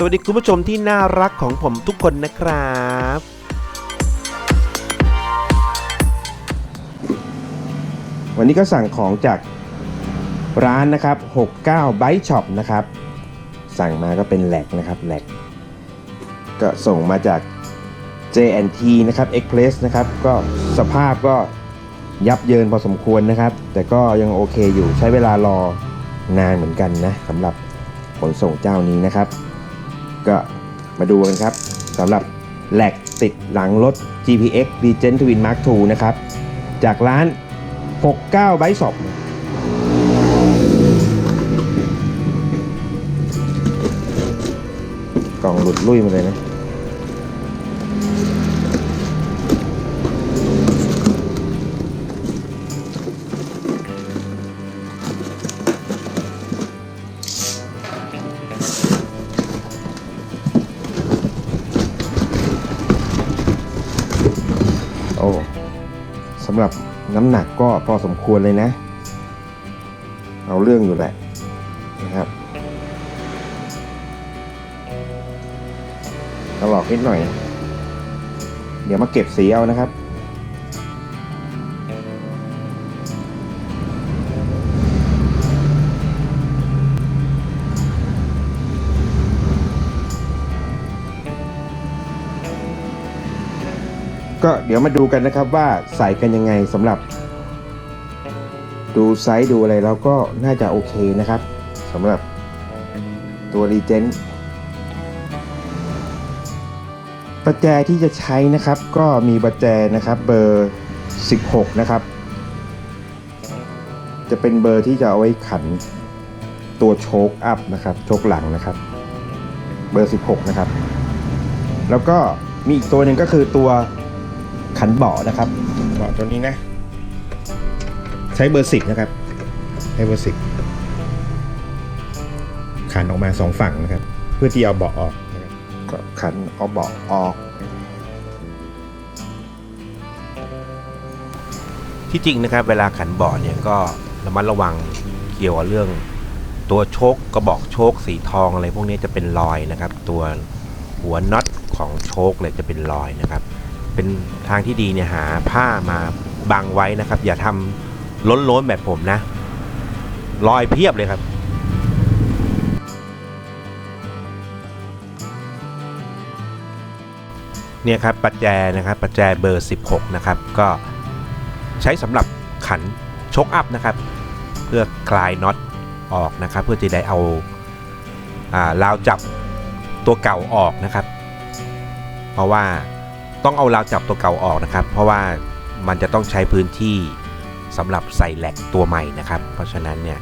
สวัสดีคุณผู้ชมที่น่ารักของผมทุกคนนะครับ วันนี้ก็สั่งของจากร้านนะครับ 69 Byte Shop นะครับ สั่งมาก็เป็นแหลกนะครับแหลก ก็ส่งมาจาก JNT นะครับ Express นะครับ ก็สภาพก็ยับเยินพอสมควรนะครับ แต่ก็ยังโอเคอยู่ใช้เวลารอนานเหมือนกันนะสำหรับขนส่งเจ้านี้นะครับ ก็มาดูกันครับสำหรับแหลกติดหลังรถ GPX Regent Twin Mark II นะครับ จากร้าน 69ไบศพกล่องหลุดลุ่ยมาเลยนะ โอ้สำหรับน้ำหนักก็พอสมควรเลยนะ เอาเรื่องอยู่แหละนะครับตลอกนิดหน่อย เดี๋ยวมาเก็บสีเอานะครับ ก็เดี๋ยวมาดูกันนะครับว่าใส่กันยังไงสำหรับ ดูไซส์ดูอะไรแล้วก็น่าจะโอเคนะครับสำหรับตัวรีเจนประแจที่จะใช้นะครับก็มีประแจนะครับเบอร์ 16 นะครับ จะเป็นเบอร์ที่จะเอาไว้ขันตัวโชคอัพนะครับโชคหลังนะครับ เบอร์ 16 นะครับ แล้วก็มีอีกตัวหนึ่งก็คือตัว ขันเบาะนะครับเบาะตัวนี้นะ ใช้เบอร์สิบนะครับใช้เบอร์สิบขันออกมาสองฝั่งนะครับ เพื่อที่เอาเบาะออกนะครับก็ขันเอาเบาะออกที่จริงนะครับเวลาขันเบาะเนี่ยก็ระมัดระวังเกี่ยวกับเรื่องตัวโชคกระบอกโชคสีทองอะไรพวกนี้จะเป็นรอยนะครับ ตัวหัวน็อตของโชคเลยจะเป็นรอยนะครับ เป็นทางที่ดีเนี่ยหาผ้ามาบังไว้นะครับ อย่าทำล้นๆแบบผมนะรอยเพียบเลยครับเนี่ยครับปัจแจนะครับปัจแจเบอร์ 16 นะครับ ก็ใช้สำหรับขันชกอัพนะครับ เพื่อคลายน็อตออกนะครับ เพื่อจะได้เอาอ่าราวจับตัวเก่าออกนะครับ เพราะว่า ต้องเอาราวจับตัวเก่าออกนะครับ เพราะว่ามันจะต้องใช้พื้นที่สำหรับใส่แหลกตัวใหม่นะครับ เพราะฉะนั้นเนี่ย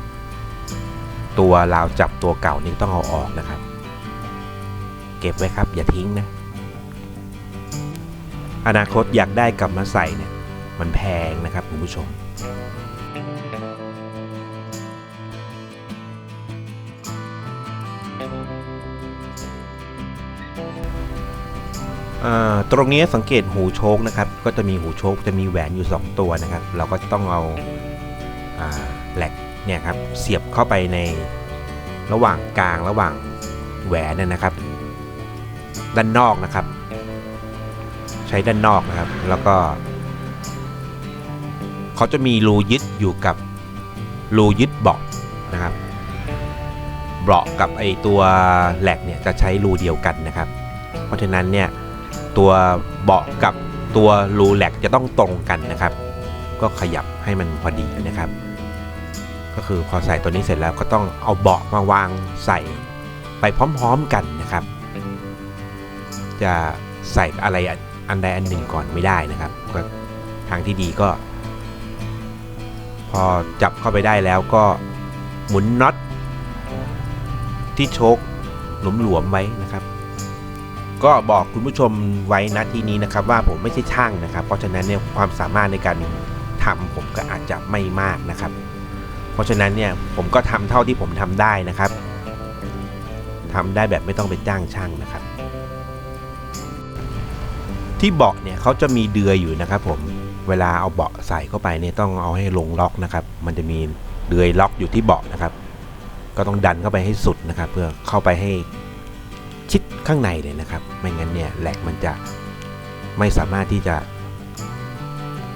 ตัวราวจับตัวเก่านี่ต้องเอาออกนะครับ เก็บไว้ครับอย่าทิ้งนะอนาคตอยากได้กลับมาใส่เนี่ยมันแพงนะครับคุณผู้ชม ตรงนี้สังเกตหูโชคนะครับ ก็จะมีหูโชคจะมีแหวนอยู่ 2 ตัวนะครับ เราก็ต้องเอาแหลกเนี่ยครับเสียบเข้าไปในระหว่างกลางระหว่างแหวนนยนะครับ ด้านนอกนะครับ ใช้ด้านนอกนะครับ แล้วก็เขาจะมีรูยึดอยู่กับรูยึดเบาะนะครับเบาะกับไอตัวแหลกเนี่ยจะใช้รูเดียวกันนะครับ เพราะฉะนั้นเนี่ย ตัวเบาะกับตัวรูแหลกจะต้องตรงกันนะครับ ก็ขยับให้มันพอดีนะครับ ก็คือพอใส่ตัวนี้เสร็จแล้วก็ต้องเอาเบาะมาวางใส่ไปพร้อมๆกันนะครับ จะใส่อะไรอันใดอันหนึ่งก่อนไม่ได้นะครับก็ทางที่ดีก็ พอจับเข้าไปได้แล้วก็หมุนน็อตที่โชคหลวมๆไว้นะครับ ก็บอกคุณผู้ชมไว้ณที่นี้นะครับว่าผมไม่ใช่ช่างนะครับ เพราะฉะนั้นเนี่ยความสามารถในการทำผมก็อาจจะไม่มากนะครับ เพราะฉะนั้นเนี่ยผมก็ทำเท่าที่ผมทำได้นะครับทำได้แบบไม่ต้องไปจ้างช่างนะครับ ที่เบาะเนี่ยเขาจะมีเดือยอยู่นะครับ ผมเวลาเอาเบาะใส่เข้าไปเนี่ยต้องเอาให้ลงล็อกนะครับ มันจะมีเดือยล็อกอยู่ที่เบาะนะครับ ก็ต้องดันเข้าไปให้สุดนะครับ เพื่อเข้าไปให้ ข้างในเลยนะครับ ไม่งั้นเนี่ยแหลกมันจะไม่สามารถที่จะ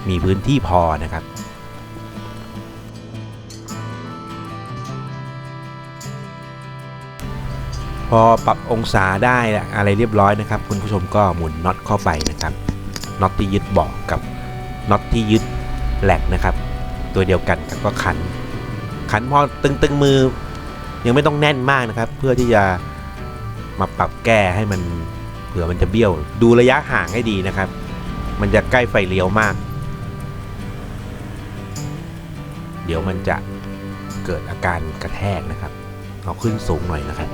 มีพื้นที่พอนะครับ พอปรับองศาได้อะไรเรียบร้อยนะครับ คุณผู้ชมก็หมุนน็อตเข้าไปนะครับน็อตที่ยึดบาะกับน็อตที่ยึดแหลกนะครับ ตัวเดียวกันก็ขัน ขันพอตึงๆมือยังไม่ต้องแน่นมากนะครับ เพื่อที่จะ มาปรับแก้ให้มันเผื่อมันจะเบี้ยว ดูระยะห่างให้ดีนะครับ มันจะใกล้ไฟเลี้ยวมาก เดี๋ยวมันจะเกิดอาการกระแทกนะครับ เอาขึ้นสูงหน่อยนะครับ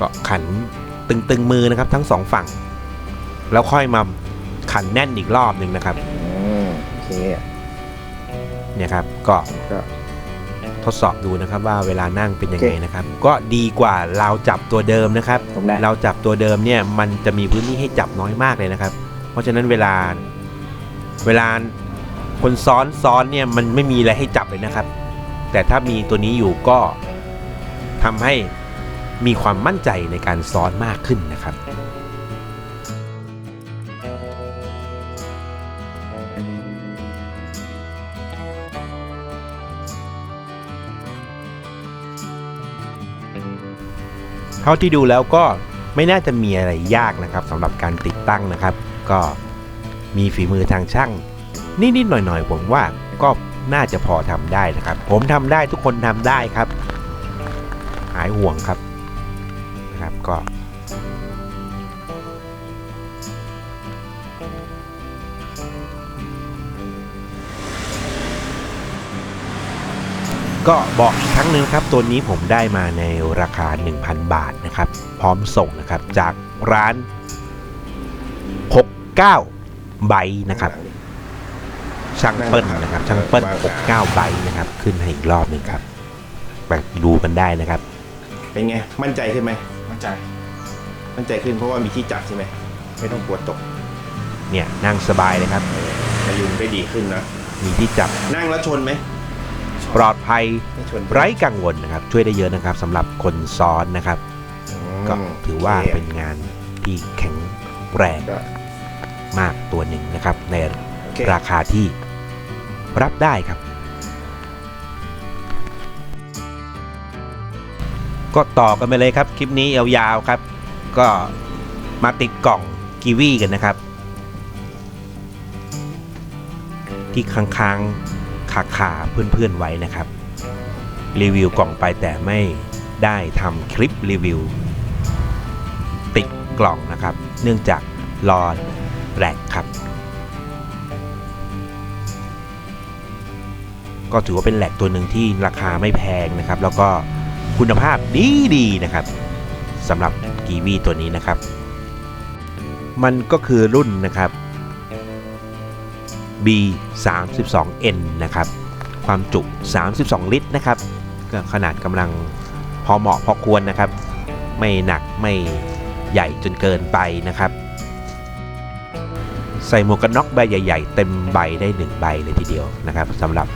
ก็ขันตึงๆมือนะครับ ทั้งสองฝั่ง แล้วค่อยมาขันแน่นอีกรอบหนึ่งนะครับ อืมโอเค เนี่ยครับก็ก็ทดสอบดูนะครับว่าเวลานั่งเป็นยังไงโอเคนะครับ ก็ดีกว่าเราจับตัวเดิมนะครับผมได้ เราจับตัวเดิมเนี่ยมันจะมีพื้นที่ให้จับน้อยมากเลยนะครับ เพราะฉะนั้นเวลาเวลาคนซ้อนซ้อนเนี่ยมันไม่มีอะไรให้จับเลยนะครับ แต่ถ้ามีตัวนี้อยู่ก็ทำให้มีความมั่นใจในการซ้อนมากขึ้นนะครับ ท่าที่ดูแล้วก็ไม่น่าจะมีอะไรยากนะครับสำหรับการติดตั้งนะครับ ก็มีฝีมือทางช่าง นิดๆหน่อยๆ ผมว่าก็น่าจะพอทำได้นะครับ ผมทำได้ทุกคนทำได้ครับ หายห่วงครับนะครับก็ ก็บอกอีกครั้งหนึงนะครับ ตัวนี้ผมได้มาในราคา 1,000 บาทนะครับ พร้อมส่งนะครับจากร้าน 69 ใบนะครับ ช่างเปิ้ลนะครับ ช่างเปิ้ล69 ใบนะครับ ขึ้นให้อีกรอบหนึ่งครับไปดูกันได้นะครับ เป็นไง มั่นใจขึ้นไหมมั่นใจ มั่นใจขึ้นเพราะว่ามีที่จับใช่ไหมไม่ต้องกลัวตก เนี่ยนั่งสบายเลยครับพยุงได้ดีขึ้นนะมีที่จับนั่งแล้วชนไหม ปลอดภัยไม่ชนไร้กังวลนะครับ ช่วยได้เยอะนะครับสำหรับคนซ้อนนะครับอืมก็ถือว่าโคเป็นงานที่แข็งแรงก็มากตัวหนึ่งนะครับ ในโอเคราคาที่รับได้ครับ ก็ต่อกันไปเลยครับ คลิปนี้ยาวๆครับ ก็มาติดกล่องกีวีกันนะครับ ที่ค้างๆ คาเพื่อนๆไว้นะครับ รีวิวกล่องไปแต่ไม่ได้ทำคลิปรีวิว ติดกล่องนะครับ เนื่องจากรอแหลกครับ ก็ถือว่าเป็นแหลกตัวหนึ่งที่ราคาไม่แพงนะครับ แล้วก็คุณภาพดีดีๆนะครับสำหรับกีวีตัวนี้นะครับ มันก็คือรุ่นนะครับ B 3 2 N นะครับ ความจุ 32 ลิตรนะครับก็ขนาดกำลังพอเหมาะพอควรนะครับ ไม่หนักไม่ใหญ่จนเกินไปนะครับ ใส่หมวกกันน็อกใบใหญ่ ๆ เต็มใบได้หนึ่งใบเลยทีเดียวนะครับสำหรับ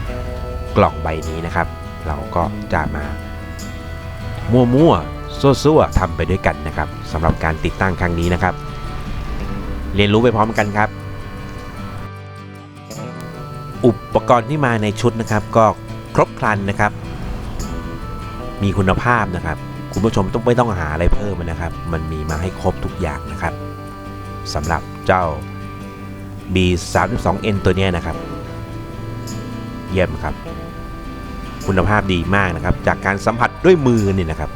กล่องใบนี้นะครับ เราก็จะมา มั่วๆซั่วๆทำไปด้วยกันนะครับสำหรับการติดตั้งครั้งนี้นะครับ เรียนรู้ไปพร้อมกันครับ อุปกรณ์ที่มาในชุดนะครับก็ครบครันนะครับ มีคุณภาพนะครับ คุณผู้ชมต้องไม่ต้องหาอะไรเพิ่มนะครับ มันมีมาให้ครบทุกอย่างนะครับสำหรับเจ้า B 3 2 N ตัวนี้นะครับ เยี่ยมครับ คุณภาพดีมากนะครับ จากการสัมผัสด้วยมือนี่นะครับ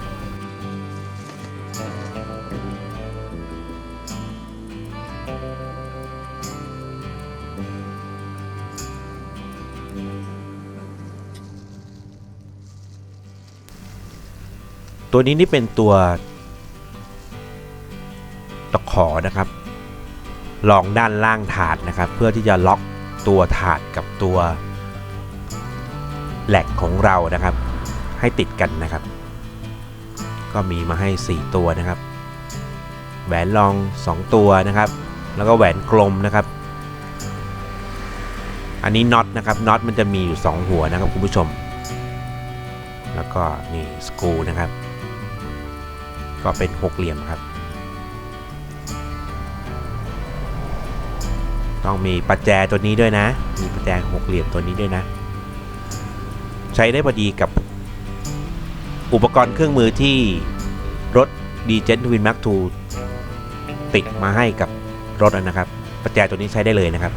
ตัวนี้นี่เป็นตัวตะขอนะครับรองด้านล่างถาดนะครับ เพื่อที่จะล็อกตัวถาดกับตัวแหลกของเรานะครับ ให้ติดกันนะครับ ก็มีมาให้ 4 ตัวนะครับ แหวนรอง 2 ตัวนะครับ แล้วก็แหวนกลมนะครับ อันนี้น็อตนะครับน็อตมันจะมีอยู่ 2 หัวนะครับคุณผู้ชม แล้วก็นี่สกรูนะครับ ก็เป็นหกเหลี่ยมครับ ต้องมีประแจตัวนี้ด้วยนะ มีประแจหกเหลี่ยมตัวนี้ด้วยนะ ใช้ได้พอดีกับอุปกรณ์เครื่องมือที่รถ d j e n Twin Mark II ติดมาให้กับรถนะครับ ประแจตัวนี้ใช้ได้เลยนะครับ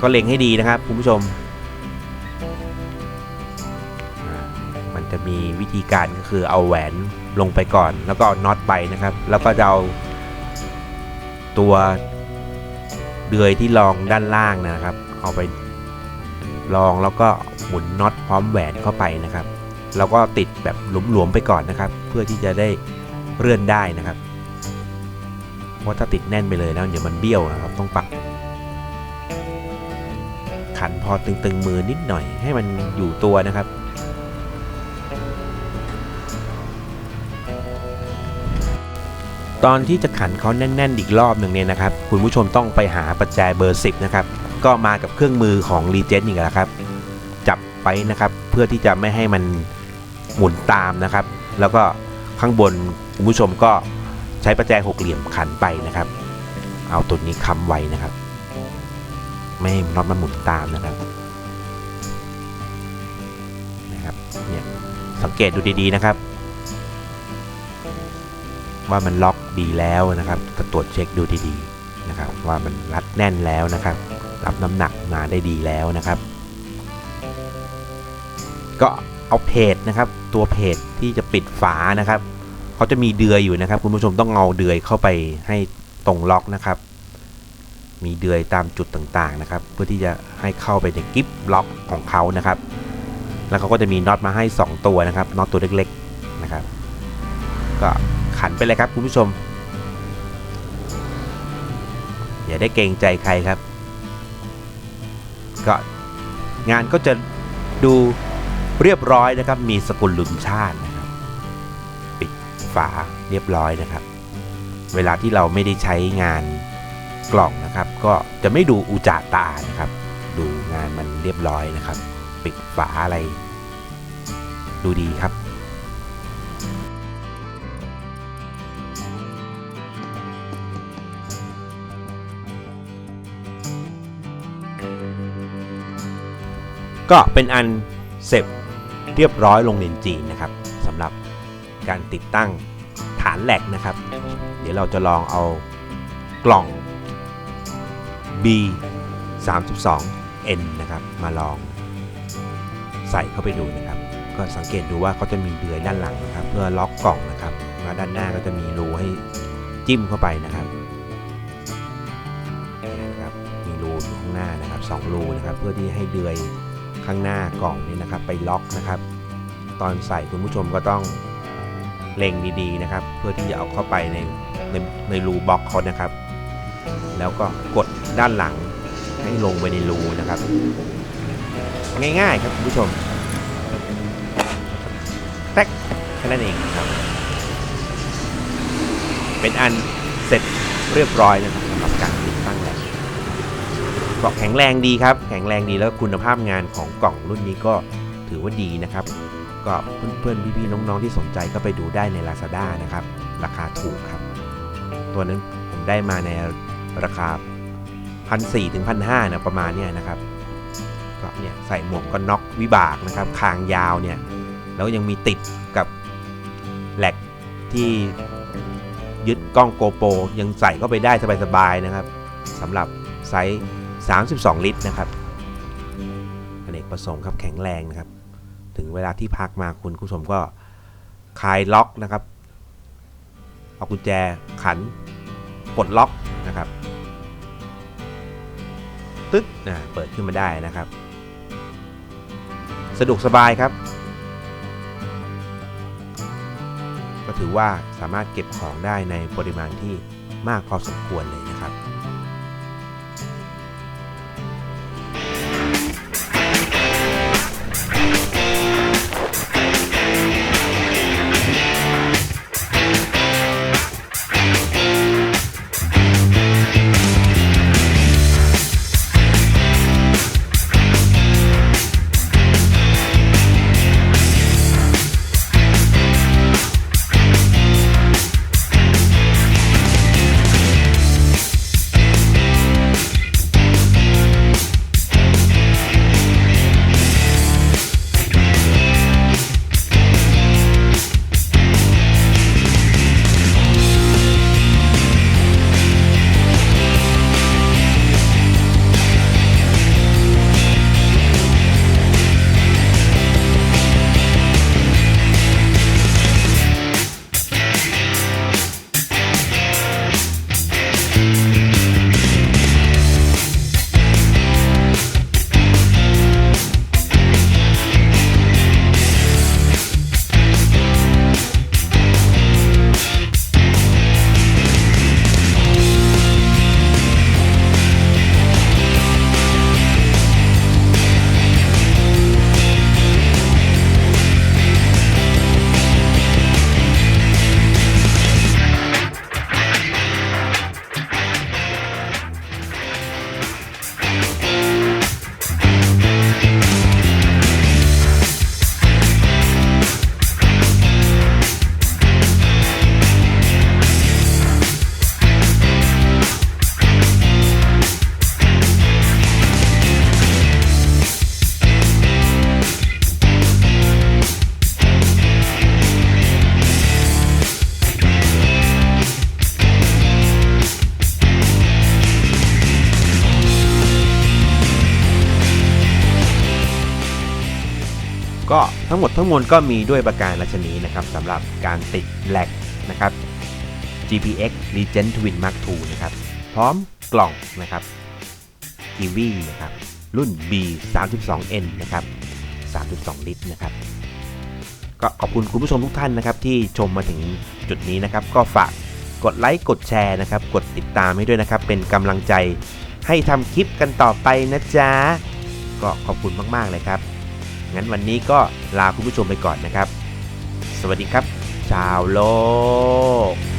ก็เล็งให้ดีนะครับคุณผู้ชม มีวิธีการก็คือเอาแหวนลงไปก่อน แล้วก็เอาน็อตไปนะครับ แล้วก็จะเอาตัวเดือยที่รองด้านล่างนะครับ เอาไปรองแล้วก็หมุนน็อตพร้อมแหวนเข้าไปนะครับ แล้วก็ติดแบบหลวมๆไปก่อนนะครับ เพื่อที่จะได้เลื่อนได้นะครับเพราะถ้าติดแน่นไปเลยแล้วเดี๋ยวมันเบี้ยวนะครับ ต้องปรับขันพอตึงๆมือนิดหน่อยให้มันอยู่ตัวนะครับ ตอนที่จะขันเขาแน่น ๆ อีกรอบหนึ่งเนี่ยนะครับ คุณผู้ชมต้องไปหาปัจจัยเบอร์ 10 นะครับ ก็มากับเครื่องมือของรีเจนอีกแล้วครับ จับไปนะครับ เพื่อที่จะไม่ให้มันหมุนตามนะครับ แล้วก็ข้างบนคุณผู้ชมก็ใช้ประแจหกเหลี่ยมขันไปนะครับ เอาตัวนี้ค้ำไว้นะครับ ไม่ให้น็อตมันหมุนตามนะครับนะครับเนี่ยสังเกตดูดีๆนะครับ ว่ามันล็อก ดีแล้วนะครับก็ตรวจเช็คดูดีๆนะครับ ว่ามันรัดแน่นแล้วนะครับ รับน้ำหนักมาได้ดีแล้วนะครับ ก็เอาเพจนะครับ ตัวเพจที่จะปิดฝานะครับเขาจะมีเดือยอยู่นะครับ คุณผู้ชมต้องเอาเดือยเข้าไปให้ตรงล็อกนะครับ มีเดือยตามจุดต่างๆนะครับ เพื่อที่จะให้เข้าไปในกิฟล็อกของเขานะครับ แล้วเขาก็จะมีน็อตมาให้ 2 ตัวนะครับน็อตตัวเล็ก ๆนะครับ ก็ขันไปเลยครับคุณผู้ชม อย่าได้เกรงใจใครครับ ก็งานก็จะดูเรียบร้อยนะครับ มีสกุลลุนชาตินะครับปิดฝาเรียบร้อยนะครับ เวลาที่เราไม่ได้ใช้งานกล่องนะครับ ก็จะไม่ดูอุจาตานะครับ ดูงานมันเรียบร้อยนะครับ ปิดฝาอะไร ดูดีครับ ก็เป็นอันเสร็จเรียบร้อยลงเรียนจีนนะครับสำหรับการติดตั้งฐานแหลกนะครับ เดี๋ยวเราจะลองเอากล่อง B 3 2 N นะครับมาลองใส่เข้าไปดูนะครับ ก็สังเกตดูว่าเขาจะมีเดือยด้านหลังนะครับ เพื่อล็อกกล่องนะครับแล้วด้านหน้าก็จะมีรูให้จิ้มเข้าไปนะครับนี่นะครับมีรูอยู่ข้างหน้านะครับสองรูนะครับ เพื่อที่ให้เดือย ข้างหน้ากล่องนี่นะครับไปล็อกนะครับ ตอนใส่คุณผู้ชมก็ต้องเล็งดีๆนะครับ เพื่อที่จะเอาเข้าไปในในในรูบล็อกเขานะครับ แล้วก็กดด้านหลังให้ลงไปในรูนะครับ ง่ายๆครับคุณผู้ชมแท็กแค่นั้นเองครับ เป็นอันเสร็จเรียบร้อยนะครับสำหรับการติดตั้งแหลก ก็แข็งแรงดีครับ แข็งแรงดีแล้วคุณภาพงานของกล่องรุ่นนี้ก็ถือว่าดีนะครับ ก็เพื่อนๆพี่ๆน้องๆที่สนใจก็ไปดูได้ใน Lazada นะครับ ราคาถูกครับ ตัวนั้นผมได้มาในราคาพันสี่ถึงพันห้านะประมาณเนี้ยนะครับก็เนี่ยใส่หมวกกันน็อกวิบากนะครับคางยาวเนี่ยแล้วยังมีติดกับแหลกที่ยึดกล้องโกโปรยังใส่เข้าไปได้สบายๆนะครับสำหรับไซส์ 32 ลิตรนะครับอเนกประสงค์ครับแข็งแรงนะครับ ถึงเวลาที่พักมาคุณผู้ชมก็คลายล็อกนะครับ เอากุญแจขันปลดล็อกนะครับตึ๊ดนะเปิดขึ้นมาได้นะครับ สะดวกสบายครับ ก็ถือว่าสามารถเก็บของได้ในปริมาณที่มากพอสมควรเลย ทั้งหมดทั้งมวลก็มีด้วยประการราชนีนะครับสำหรับการติดแหลกนะครับ GPX Legend Twin Mark II นะครับ พร้อมกล่องนะครับ Kiwi นะครับ รุ่น B 3 2 N นะครับ 3.2 ลิตรนะครับ ก็ขอบคุณคุณผู้ชมทุกท่านนะครับที่ชมมาถึงจุดนี้นะครับ ก็ฝากกดไลค์กดแชร์นะครับ กดติดตามให้ด้วยนะครับ เป็นกำลังใจให้ทำคลิปกันต่อไปนะจ๊ะ ก็ขอบคุณมาก ๆ เลยครับ งั้นวันนี้ก็ลาคุณผู้ชมไปก่อนนะครับ สวัสดีครับ ชาวโลก